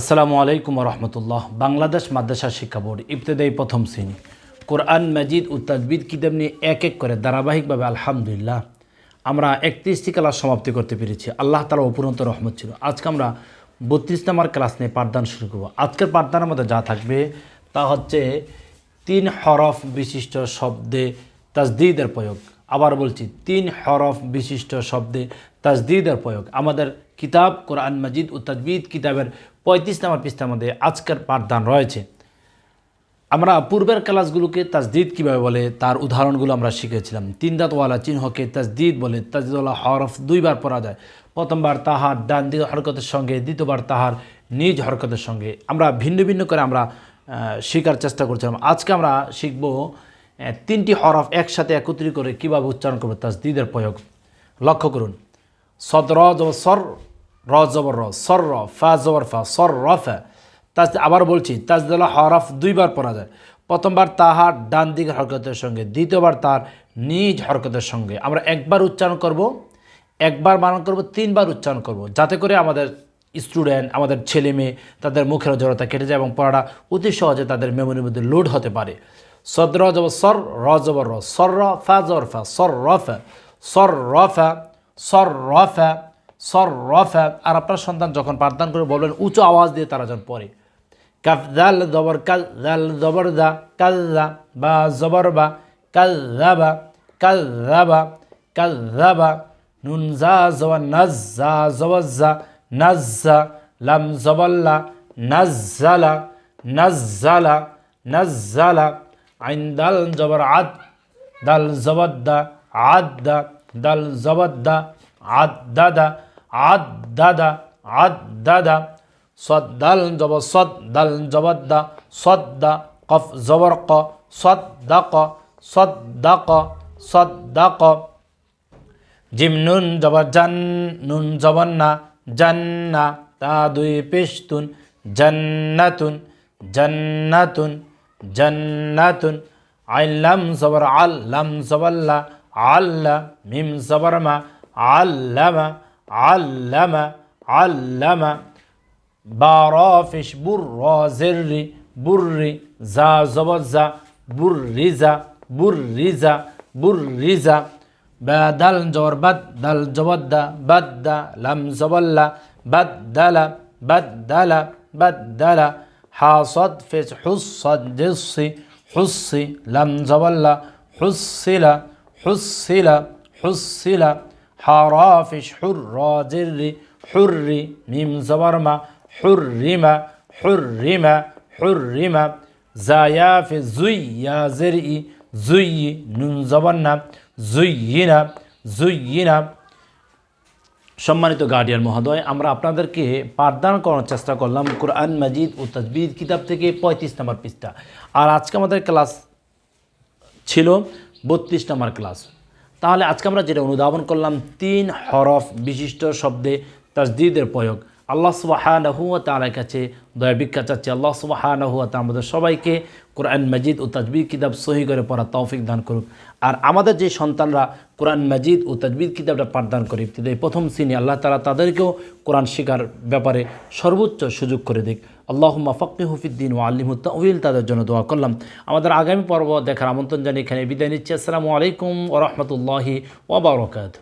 আসসালামু আলাইকুম রহমতুল্লাহ। বাংলাদেশ মাদ্রাসা শিক্ষা বোর্ড, ইবতেদায়ী প্রথম শ্রেণি। কোরআন, মাজিদ ও তাজবিদ কিতাব নিয়ে এক এক করে ধারাবাহিকভাবে আলহামদুলিল্লাহ। আমরা একত্রিশটি ক্লাস সমাপ্তি করতে পেরেছি। আল্লাহ তালা অপুরন্ত রহমত ছিল। আজকে আমরা বত্রিশ নম্বর ক্লাস নিয়ে পাঠদান শুরু করব। আজকের পাঠদানের মধ্যে যা থাকবে তা হচ্ছে তিন হরফ বিশিষ্ট শব্দে তাজদিদের প্রয়োগ। আবার বলছি, তিন হরফ বিশিষ্ট শব্দে তাজদিদের প্রয়োগ। আমাদের কিতাব, কোরআন মাজিদ ও তাজবিদ কিতাবের পঁয়ত্রিশ নম্বর পৃষ্ঠার মধ্যে আজকের পাঠদান রয়েছে। আমরা পূর্বের ক্লাসগুলোকে তাজদিদ কীভাবে বলে, তার উদাহরণগুলো আমরা শিখেছিলাম। তিন দাঁতওয়ালা চিহ্নকে তাজদিদ বলে, তাজদিদওয়ালা হরফ দুইবার পড়া যায়। প্রথমবার তাহার, ডান দিক হরকতের সঙ্গে, দ্বিতীয়বার তাহার, নিজ হরকতের সঙ্গে। আমরা ভিন্ন ভিন্ন করে আমরা শেখার চেষ্টা করছিলাম। আজকে আমরা শিখব তিনটি হরফ একসাথে একত্রিত করে কীভাবে উচ্চারণ করব তাজদিদের প্রয়োগ। লক্ষ্য করুন। সদ র সর, র জবর র, সর র, ফা জবর ফা, সর র তাজ, আবার বলছি তাজদুল্লাহ হরফ দুইবার পড়া যায়। প্রথমবার তাহার ডান দিক হরকতের সঙ্গে, দ্বিতীয়বার তার নিজ হরকতের সঙ্গে। আমরা একবার উচ্চারণ করব, একবার বানান করব, তিনবার উচ্চারণ করব, যাতে করে আমাদের স্টুডেন্ট, আমাদের ছেলে মেয়ে, তাদের মুখের জড়তা কেটে যায় এবং পড়াটা অতি সহজে তাদের মেমোরির মধ্যে লোড হতে পারে। সদ র জবর সর, র জবর র, সর ফা জবর ফা, সর র ফা, সর ফা সর র ফা সর র আর আপনার সন্তান যখন পাঠদান করে বলবেন, উঁচু আওয়াজ দিয়ে তারা যখন পড়ে। কাফ দাল জবর কাল দাল জবর দা কাল দা বা জবর বা কাল দাবা কাল কাল নুন জা জবর নাজ জা জবর জা নাজ্জা লাম জবল্লা নাজ্জালা নাজ্জালা নাজ্জালা আইন দাল জবর আদ, দাল জবদ্দা আদ্দা দাল জবদ্দা আদ দাদা আদ দাদা আদ দাদা সদ দাল জব সদ দাল জবদ্দা সদ দা কফ জবর ক সদ দা ক সদ দা ক সদ দা ক জিম নুন জবর জান, নুন জবন্না, জান্না, তা দুই পেশতুন, জান্নাতুন জান্নাতুন জান্নাতুন। আইলাম জবর, আল্লাম জবল্লা আল্লা মিম জবর মা আল্লামা আল্লামা আল্লামা বারফিস বুর জেররি বুর্রি জা জবজা বুর্রিজা বুর্রিজা বুর্রিজা বা দাল জবর বাদ দাল জবদ্দা বাদ্দা লাম জবল্লা বাদ্দালা বাদ্দালা বাদ্দালা হাসদ ফিস হুসদ জিসি হুসি লাম জবল্লা হুসিলা হুসিলা হারাফিস হুর্র জির্রি হুর্রি মিম জবরমা হুর্রিমা হুর্রিমা হুর্রিমা জায়াফি জুইয়া জিরই জুইয়ি নুন জবন্না জুইয়িনা জুইয়িনা সম্মানিত গার্ডিয়ান মহোদয়, আমরা আপনাদেরকে পাঠদান করার চেষ্টা করলাম কোরআন মাজিদ ও তাজবিদ কিতাব থেকে পঁয়ত্রিশ নম্বর পৃষ্ঠা। আর আজকে আমাদের ক্লাস ছিল বত্রিশ নম্বর ক্লাস তাহলে আজকে আমরা যেটা অনুধাবন করলাম, তিন হরফ বিশিষ্ট শব্দে তাজদিদের প্রয়োগ। আল্লাহ সুবাহানহুয়া তালার কাছে দয়া চাচ্ছি। আল্লাহ সুবাহানহুয়া তা আমাদের সবাইকে কোরআন মাজিদ ও তাজবিদ কিতাব সহি করে পড়া তৌফিক দান করুক। আর আমাদের যে সন্তানরা কোরআন মাজিদ ও তাজবিদ কিতাবটা পাঠদান করে এই প্রথম শ্রেণি, আল্লাহ তালা তাদেরকেও কোরআন শেখার ব্যাপারে সর্বোচ্চ সুযোগ করে দিক। আল্লাহুম্মা ফকি হুফিদ্দিন ও আল্লিমুত্তাউল তাদের জন্য দোয়া করলাম। আমাদের আগামী পর্ব দেখার আমন্ত্রণ জানিয়ে এখানে বিদায় নিচ্ছি। আসসালামু আলাইকুম ও রহমতুল্লাহি ওবরকাত